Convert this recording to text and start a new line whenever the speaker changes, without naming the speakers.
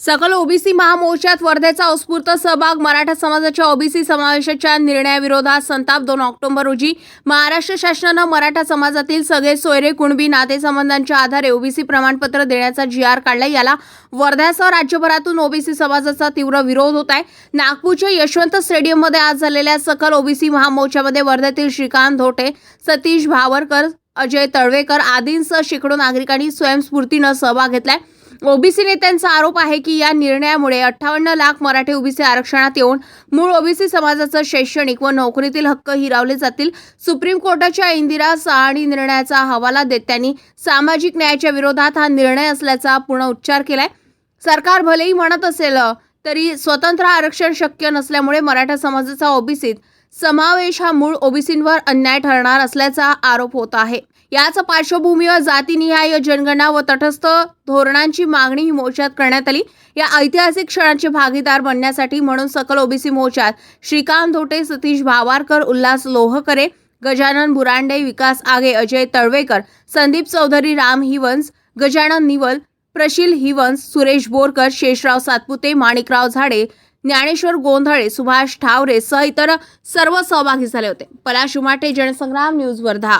सकल ओबीसी महामोर्चात वर्धेचा उत्स्फूर्त सहभाग मराठा समाजाच्या ओबीसी समावेशाच्या निर्णयाविरोधात संताप दोन ऑक्टोबर रोजी महाराष्ट्र शासनानं मराठा समाजातील सगळे सोयरे कुणबी नातेसंबंधांच्या आधारे ओबीसी प्रमाणपत्र देण्याचा जी आर काढला याला वर्ध्यासह राज्यभरातून ओबीसी समाजाचा तीव्र विरोध होत आहे. नागपूरच्या यशवंत स्टेडियममध्ये आज झालेल्या सकल ओबीसी महामोर्चामध्ये वर्ध्यातील श्रीकांत धोटे सतीश भावरकर अजय तळवेकर आदींसह शेकडो नागरिकांनी स्वयंस्फूर्तीनं सहभाग घेतलाय. ओबीसी नेत्यांचा आरोप आहे की या निर्णयामुळे अठ्ठावन्न लाख मराठी ओबीसी आरक्षणात येऊन मूळ ओबीसी समाजाचं शैक्षणिक व नोकरीतील हक्क हिरावले जातील. सुप्रीम कोर्टाच्या इंदिरा सहाणी निर्णयाचा हवाला देत त्यांनी सामाजिक न्यायाच्या विरोधात हा निर्णय असल्याचा पुनरुच्चार केलाय. सरकार भलेही म्हणत असेल तरी स्वतंत्र आरक्षण शक्य नसल्यामुळे मराठा समाजाचा ओबीसीत समावेश हा मूळ ओबीसींवर अन्याय ठरणार असल्याचा आरोप होत आहे. याच पार्श्वभूमीवर जातीनिहाय जनगणना व तटस्थ धोरणांची मागणी ही मोर्चात करण्यात आली. या ऐतिहासिक क्षणाचे भागीदार बनण्यासाठी म्हणून सकल ओबीसी मोर्चात श्रीकांत धोटे सतीश भावारकर उल्हास लोहकरे गजानन बुरांडे विकास आगे अजय तळवेकर संदीप चौधरी राम हिवंस गजानन निवल प्रशील हिवंस सुरेश बोरकर शेषराव सातपुते माणिकराव झाडे ज्ञानेश्वर गोंधळे सुभाष ठावरे सह इतर सर्व सहभागी झाले होते. पलाश उमाटे जनसंग्राम न्यूज वर्धा